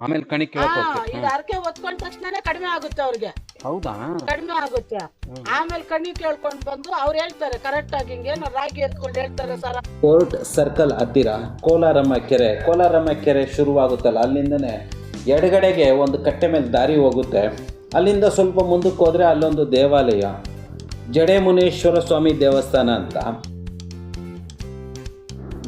ಆಮೇಲೆ ಕಣಿ ಇದು ಅರಕೆ ಒತ್ಕೊಂಡ ತಕ್ಷಣನೇ ಕಡಿಮೆ ಆಗುತ್ತೆ ಅವ್ರಿಗೆ. ಹೌದಾ? ಕಡಿಮೆ ಆಗುತ್ತೆ. ಆಮೇಲೆ ಕಣಿ ಕೇಳ್ಕೊಂಡ್ ಬಂದು ಅವ್ರು ಹೇಳ್ತಾರೆ ಕರೆಕ್ಟ್ ಆಗಿ ರಾಗಿ ಎತ್ಕೊಂಡು ಹೇಳ್ತಾರೆ ಸರ್. ಕೋರ್ಟ್ ಸರ್ಕಲ್ ಹತ್ತಿರ ಕೋಲಾರಮ್ಮ ಕೆರೆ. ಕೋಲಾರಮ್ಮ ಕೆರೆ ಶುರುವಾಗುತ್ತಲ್ಲ ಅಲ್ಲಿಂದನೇ ಎಡಗಡೆಗೆ ಒಂದು ಕಟ್ಟೆ ಮೇಲೆ ದಾರಿ ಹೋಗುತ್ತೆ. ಅಲ್ಲಿಂದ ಸ್ವಲ್ಪ ಮುಂದಕ್ಕೆ ಹೋದ್ರೆ ಅಲ್ಲೊಂದು ದೇವಾಲಯ. ಜಡೆ ಮುನೇಶ್ವರ ಸ್ವಾಮಿ ದೇವಸ್ಥಾನ ಅಂತ.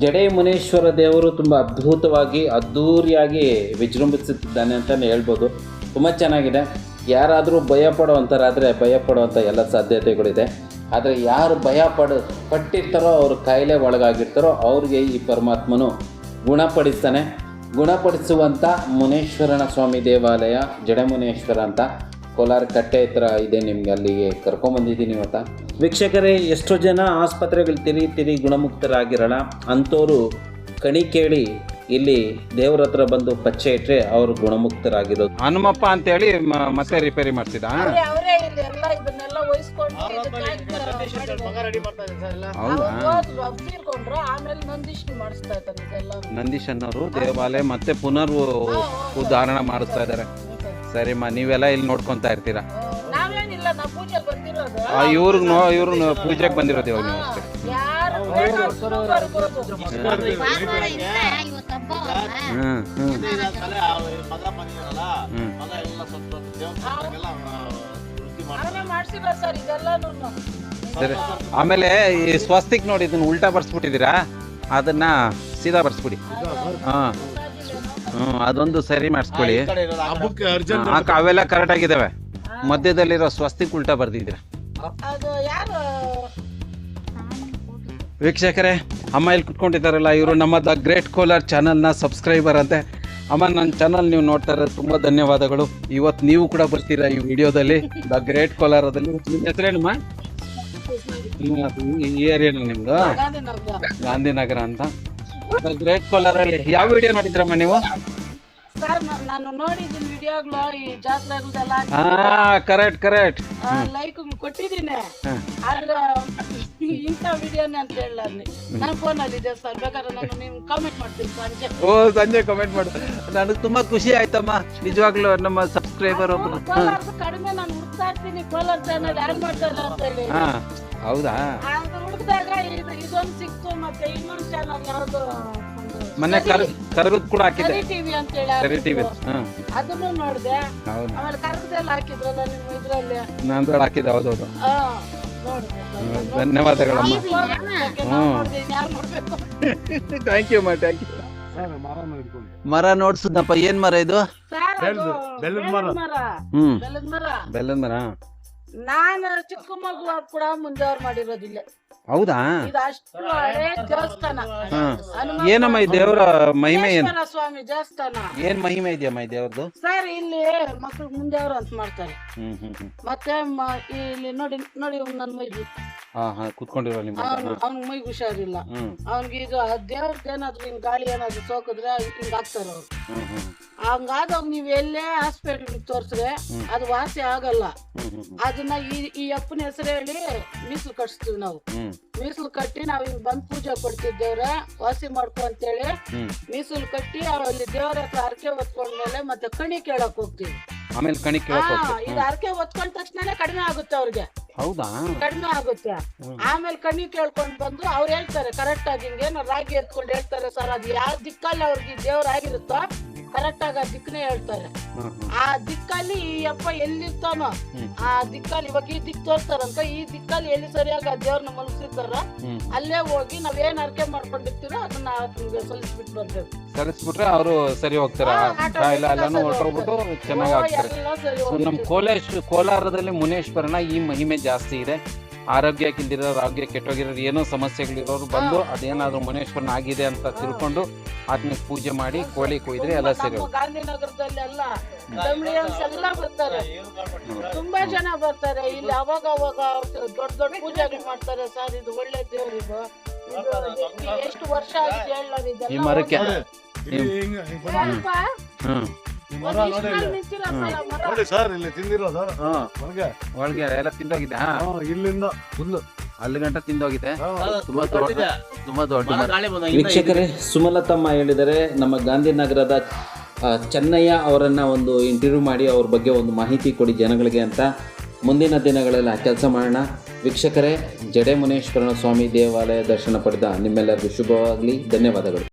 ಜಡೆ ಮುನೇಶ್ವರ ದೇವರು ತುಂಬ ಅದ್ಭುತವಾಗಿ ಅದ್ಧೂರಿಯಾಗಿ ವಿಜೃಂಭಿಸುತ್ತಿದ್ದಾನೆ ಅಂತಲೇ ಹೇಳ್ಬೋದು. ತುಂಬ ಚೆನ್ನಾಗಿದೆ. ಯಾರಾದರೂ ಭಯ ಪಡುವಂಥರಾದರೆ ಭಯ ಪಡುವಂಥ ಎಲ್ಲ ಸಾಧ್ಯತೆಗಳಿದೆ. ಆದರೆ ಯಾರು ಭಯ ಪಡ ಪಟ್ಟಿರ್ತಾರೋ, ಅವ್ರ ಕಾಯಿಲೆ ಒಳಗಾಗಿರ್ತಾರೋ, ಅವ್ರಿಗೆ ಈ ಪರಮಾತ್ಮನು ಗುಣಪಡಿಸ್ತಾನೆ. ಗುಣಪಡಿಸುವಂಥ ಮುನೇಶ್ವರನ ಸ್ವಾಮಿ ದೇವಾಲಯ ಜಡೆ ಮುನೇಶ್ವರ ಅಂತ ಕೋಲಾರ ಕಟ್ಟೆ ಹತ್ರ ಇದೆ ನಿಮ್ಗೆ ಅಲ್ಲಿಗೆ ಕರ್ಕೊಂಬಂದಿದ್ದೀನಿ ಇವತ್ತ. ವೀಕ್ಷಕರೇ ಎಷ್ಟೋ ಜನ ಆಸ್ಪತ್ರೆಗಳು ತಿರಿ ತಿರಿ ಗುಣಮುಕ್ತರಾಗಿರಲ್ಲ. ಅಂಥವರು ಕಣಿ ಕೇಳಿ ಇಲ್ಲಿ ದೇವ್ರ ಹತ್ರ ಬಂದು ಪಚ್ಚೆ ಇಟ್ಟರೆ ಅವರು ಗುಣಮುಕ್ತರಾಗಿರೋದು. ಹನುಮಪ್ಪ ಅಂತೇಳಿ ಮ- ಮತ್ತೆ ರಿಪೇರಿ ಮಾಡ್ತಿದ್ದ? ಅವರೇ ಅವರೇ ಇಲ್ಲಿ ಎಲ್ಲ ಇದನ್ನೆಲ್ಲ ವಹಿಸ್ಕೊಂಡು ಇದಕ್ಕೆ ಹಾಕಿ ಮಾಡ್ತಾ ಇದ್ದಾರೆ ಸರ್ ಎಲ್ಲ ಹೌದಾ? ಅವ್ರು ಹೋದ್ರು, ತೀರ್ಕೊಂಡ್ರು ಆಮೇಲೆ ನಂದಿಷ್ಣು ಮಾಡಿಸ್ತಾ ಇದ್ದಾರೆ ಇದೆಲ್ಲ. ನಂದೀಶ್ ಅನ್ನೋರು ದೇವಾಲಯ ಮತ್ತೆ ಪುನರ್ ಉದ್ಧಾರಣ ಮಾಡಿಸ್ತಾ ಇದ್ದಾರೆ. ಸರಿಮ್ಮ ನೀವೆಲ್ಲ ಇಲ್ಲಿ ನೋಡ್ಕೊಂತಾ ಇರ್ತೀರಾ? ಇವ್ರಿಗೆ ನೋ ಇವ್ರು ಪೂಜೆಗೆ ಬಂದಿರೋದು ಇವಾಗ ನೀವು ಅಷ್ಟೇ. ಹ್ಮ್ ಹ್ಮ್. ಸರ್ ಆಮೇಲೆ ಈ ಸ್ವಸ್ತಿಕ್ ನೋಡಿ ಇದನ್ನ ಉಲ್ಟಾ ಬರ್ಸ್ಬಿಟ್ಟಿದ್ದೀರಾ? ಅದನ್ನ ಸೀದಾ ಬರ್ಸ್ಬಿಡಿ. ಹಾ. ಹ್ಮ್ ಅದೊಂದು ಸರಿ ಮಾಡಿಸ್ಕೊಳ್ಳಿ. ಅವೆಲ್ಲ ಕರೆಕ್ಟ್ ಆಗಿದಾವೆ ಮಧ್ಯದಲ್ಲಿರೋ ಸ್ವಸ್ತಿಕ್ ಉಲ್ಟಾ ಬರ್ದಿದ್ರ ವೀಕ್ಷಕರೇ ಅಮ್ಮ ಇಲ್ಲಿ ಕುತ್ಕೊಂಡಿದ್ದಾರಲ್ಲ ಇವರು ನಮ್ಮ ದ ಗ್ರೇಟ್ ಕೋಲಾರ್ ಚಾನಲ್ನ ಸಬ್ಸ್ಕ್ರೈಬರ್ ಅಂತೆ. ಅಮ್ಮ ನನ್ನ ಚಾನಲ್ ನೀವು ನೋಡ್ತಾ ಇರೋದು ತುಂಬ ಧನ್ಯವಾದಗಳು. ಇವತ್ತು ನೀವು ಕೂಡ ಬರ್ತೀರಾ ಈ ವಿಡಿಯೋದಲ್ಲಿ ದ ಗ್ರೇಟ್ ಕೋಲಾರದಲ್ಲಿ. ನಿಮ್ಮ ಹೆಸರೇನಮ್ಮ? ನಿಮ್ಮ- ಈ ಏರಿಯಾನ ನಿಮ್ದು? ಗಾಂಧಿನಗರ. ಗಾಂಧಿನಗರ ಅಂತ. ದ ಗ್ರೇಟ್ ಕೋಲಾರಲ್ಲಿ ಯಾವ ವಿಡಿಯೋ ನೋಡಿದ್ರಮ್ಮ ನೀವು? ಸರ್ ನಾನು ನೋಡಿದ್ದೀನಿ ವಿಡಿಯೋಗಳು ಈ ಜಾತ್ರೆಗಳೆಲ್ಲ ಹಾ ಕರೆಕ್ಟ್ ಕರೆಕ್ಟ್ ಲೈಕ್ ಕೊಟ್ಟಿದ್ದೀನಿ. ಆದ್ರೆ ಇಂಥ ವಿಡಿಯೋನೇ ಅಂತ ಹೇಳಲ್ಲ ನನ್ನ ಫೋನಲ್ಲಿ ಇದೆ ಸರ್ ಬೇಕಾದ್ರೆ ನಾನು ನಿಮ್ಗೆ ಕಾಮೆಂಟ್ ಮಾಡ್ತೀನಿ ಸಂಜೆ. ಓ ಸಂಜೆ ಕಮೆಂಟ್ ಮಾಡು. ನನಗೆ ತುಂಬಾ ಖುಷಿ ಆಯ್ತಮ್ಮ. ನಿಜವಾಗ್ಲೂ ನಮ್ಮ ಸಬ್ಸ್ಕ್ರೈಬರ್ ಒಬ್ರು. ಕಡಿಮೆ ನಾನು ಹುಡುಕ್ತಾ ಇರ್ತೀನಿ. ಕೋಲಾರ ಚಾನಲ್ ಯಾರು ಮಾಡ್ತಾರೆ ಅಂತ ಹೇಳಿ. ಹಾ ಹೌದಾ? ಹುಡುಕಿದಾಗ ಇದೊಂದು ಸಿಕ್ತು ಮತ್ತೆ ಇನ್ನೊಂದು ಚಾನಲ್ ಯಾವುದು ಮೊನ್ನೆ ಕರ್ ಕರ್ಗದ್ ಕೂಡ ಹಾಕಿದ್ದೆ. ಸರಿ ಟಿವಿ ಅಂತ ಹೇಳಿ ಸರಿ ಟಿವಿ ಹಾಕಿದ್ರು. ಹಾ. ಅದನ್ನು ನೋಡಿದೆ. ಹೌದು. ಆಮೇಲೆ ಕರ್ಗದಲ್ಲಿ ಹಾಕಿದ್ರಲ್ಲ ನಿಮ್ಮ ಇದ್ರಲ್ಲಿ? ನಂದ್ರಲ್ಲಿ ಹಾಕಿದ್ದೆ ಹೌದೌದು. ಆ, ನೋಡಿದೆ. ಹ್ಮ್, ಧನ್ಯವಾದಗಳಮ್ಮ. ನಾವು ನೋಡಿದೆ ಯಾರು ನೋಡ್ಬೇಕು? ಥ್ಯಾಂಕ್ ಯು ಮಾ ಥ್ಯಾಂಕ್ ಯು ಮರ ನೋಡ್ಸುದಪ್ಪ ಏನ್ ಮರ ಇದು? ಸರ್, ಅದು ಬೆಲ್ಲದ ಮರ. ಬೆಲ್ಲದ ಮರ. ಹ್ಮ್. ಬೆಲ್ಲದ ಮರ. ಬೆಲ್ಲದ ಮರ. ನಾನು ಚಿಕ್ಕ ಮಗು ಕೂಡ ಮುಂದೆ ಅವ್ರು ಮಾಡಿರೋದಿಲ್ಲ. ಹೌದಾ? ಇದು ಅಷ್ಟು ಹಳೆ ದೇವಸ್ಥಾನ. ಹಾ. ಏನಮ್ಮ ಈ ದೇವರ ಮಹಿಮೆ ಏನ್? ಸ್ವಾಮಿ ದೇವಸ್ಥಾನ. ಏನ್ ಮಹಿಮೆ ಇದೆಯಮ್ಮ ಈ ದೇವ್ರದ್ದು? ಸರ್ ಇಲ್ಲಿ ಮಕ್ಳು ಮುಂದೆ ಅಂತ ಮಾಡ್ತಾರೆ. ಹ್ಮ್ ಹ್ಮ್ ಹ್ಮ್. ಮತ್ತೆ ಮ- ಇಲ್ಲಿ ನೋಡಿ ನೋಡಿ ನನ್ನ ಮೈಗೆ ಹಾ ಹಾ ಕುತ್ಕೊಂಡಿರೋ ನಿಮ್ಮ ಅವ್ನು ಅವ್ನ ಮೈಗೆ ಹುಷಾರಿಲ್ಲ. ಹ್ಮ್. ಅವ್ನಿಗೆ ಈಗ ದೇವ್ರದ್ದು ಏನಾದ್ರು ಹಿಂಗ್ ಗಾಳಿ ಏನಾದ್ರು ಸೋಕಿದ್ರೆ ಹಿಂಗ್ ಆಗ್ತಾರೆ ಅವ್ರು. ಹ್ಮ್ ಹ್ಮ್. ಹಂಗಾದಾಗ ನೀವು ಎಲ್ಲೇ ಹಾಸ್ಪಿಟಲ್ ತೋರ್ಸ್ರೆ ಅದು ವಾಸಿ ಆಗಲ್ಲ. ಅದನ್ನ ಈ ಈ ಅಪ್ಪನ ಹೆಸರು ಹೇಳಿ ಮೀಸಲು ಕಟ್ಸ್ತೀವಿ ನಾವು. ಹ್ಮ್. ಮೀಸಲು ಕಟ್ಟಿ ನಾವ್ ಹಿಂಗ್ ಬಂದ್ ಪೂಜೆ ಕೊಡ್ತಿದ್ದೇವ್ರ ವಾಸಿ ಮಾಡ್ಕೊ ಅಂತೇಳಿ ಹ್ಮ್. ಮೀಸಲು ಕಟ್ಟಿ ಅಲ್ಲಿ ದೇವ್ರ ಹತ್ರ ಹರಕೆ ಹೊತ್ಕೊಂಡ್ಮೇಲೆ ಮತ್ತೆ ಕಣಿ ಕೇಳಕ್ ಹೋಗ್ತೀವಿ. ಆಮೇಲೆ ಕಣಿ ಕೇಳಕ್ ಹೋಗ್ತೀವಿ. ಇದು ಹರಕೆ ಹೊತ್ಕೊಂಡ ತಕ್ಷಣನೇ ಕಡಿಮೆ ಆಗುತ್ತೆ ಅವ್ರಿಗೆ. ಹೌದಾ? ಕಡಿಮೆ ಆಗುತ್ತೆ. ಆಮೇಲೆ ಕಣ್ಣಿ ಕೇಳ್ಕೊಂಡ್ ಬಂದು ಅವ್ರು ಹೇಳ್ತಾರೆ ಕರೆಕ್ಟ್ ಆಗಿ ಹಿಂಗೆ ರಾಗಿ ಎತ್ಕೊಂಡು ಹೇಳ್ತಾರೆ ಸರ್ ಅದು ಯಾವ ದಿಕ್ಕಲ್ಲಿ ಅವ್ರಿಗೆ ದೇವ್ರ ಆಗಿರುತ್ತೋ ಕರೆಕ್ಟ್ ಆಗಿ ದಿಕ್ಕನೇ ಹೇಳ್ತಾರೆ. ಆ ದಿಕ್ಕಲ್ಲಿ ಈ ಅಪ್ಪ ಎಲ್ಲಿರ್ತಾನೋ ಆ ದಿಕ್ಕಲ್ಲಿ ಇವಾಗ ಈ ದಿಕ್ ತೋರ್ತಾರಂತ ಈ ದಿಕ್ಕಲ್ಲಿ ಎಲ್ಲಿ ಸರಿಯಾಗಿ ಆ ದೇವ್ರನ್ನ ಮಲಗಿಸಿರ್ತಾರ ಅಲ್ಲೇ ಹೋಗಿ ನಾವ್ ಏನ್ ಅರ್ಕೆ ಮಾಡ್ಕೊಂಡಿರ್ತೀರೋ ಅದನ್ನ ನಿಮ್ಗೆ ಸಲ್ಲಿಸ್ಬಿಟ್ಟು ಬರ್ತೇವೆ ಸರಿಸ್ಬಿಟ್ರೆ ಅವರು ಸರಿ ಹೋಗ್ತಾರೆ? ಎಲ್ಲಾನು ಹೊರಟೋಗ್ಬಿಟ್ಟು ಚೆನ್ನಾಗಿ ಆಗ್ತಾರೆ. ನಮ್ಮ. ಕೋಲೇಶ್ ಕೋಲಾರದಲ್ಲಿ ಮುನೇಶ್ವರನ ಈ ಮಹಿಮೆ ಜಾಸ್ತಿ ಇದೆ. ಆರೋಗ್ಯಕ್ಕಿಲ್ದಿರೋರು ಆರೋಗ್ಯ ಕೆಟ್ಟೋಗಿರೋರು ಏನೋ ಸಮಸ್ಯೆಗಳಿರೋರು ಬಂದು ಅದೇನಾದ್ರೂ ಮುನೇಶ್ವರನ ಆಗಿದೆ ಅಂತ ತಿಳ್ಕೊಂಡು ಆತ್ಮಕ್ಕೆ ಪೂಜೆ ಮಾಡಿ ಕೋಳಿ ಕೊಯ್ದ್ರೆ ಎಲ್ಲ ಸೇರಿ ಗಾಂಧಿನಗರದಲ್ಲೆಲ್ಲ ಎಲ್ಲ ಬರ್ತಾರೆ. ತುಂಬಾ ಜನ ಬರ್ತಾರೆ. ಇಲ್ಲಿ ಅವಾಗ ಅವಾಗ ದೊಡ್ಡ ದೊಡ್ಡ ಪೂಜೆಗಳು ಮಾಡ್ತಾರೆ ಸರ್ ಇದು ಒಳ್ಳೆ ದೇವರಿಗೂ ಇದು. ಎಷ್ಟು ವರ್ಷ ಆಯ್ತು ಇದೆಲ್ಲ. ಈ ಮರಕ್ಕೆ ನೋಡಿ ಸರ್ ಇಲ್ಲಿ ಒಳಗೆ. ಒಳಗೆ ಎಲ್ಲ ತಿಂದೋಗಿದೆ. ಹಾ, ಹಾ, ಇಲ್ಲಿಂದ ಫುಲ್. ಅಲ್ಲಿ ಗಂಟ ತಿಂದೋಗಿದೆ. ತುಂಬಾ ದೊಡ್ಡ ತುಂಬಾ ದೊಡ್ಡ ಮರ. ವೀಕ್ಷಕರೇ ಸುಮಲತಮ್ಮ ಹೇಳಿದರೆ ನಮ್ಮ ಗಾಂಧಿನಗರದ ಆ, ಚೆನ್ನಯ್ಯ ಅವರನ್ನು ಒಂದು ಇಂಟರ್ವ್ಯೂ ಮಾಡಿ ಅವ್ರ ಬಗ್ಗೆ ಒಂದು ಮಾಹಿತಿ ಕೊಡಿ ಜನಗಳಿಗೆ ಅಂತ. ಮುಂದಿನ ದಿನಗಳಲ್ಲಿ ಆ ಕೆಲಸ ಮಾಡೋಣ. ವೀಕ್ಷಕರೇ ಜಡೆ ಮುನೇಶ್ವರನ ಸ್ವಾಮಿ ದೇವಾಲಯ ದರ್ಶನ ಪಡೆದ ನಿಮ್ಮೆಲ್ಲರಿಗೂ ಶುಭವಾಗಲಿ. ಧನ್ಯವಾದಗಳು.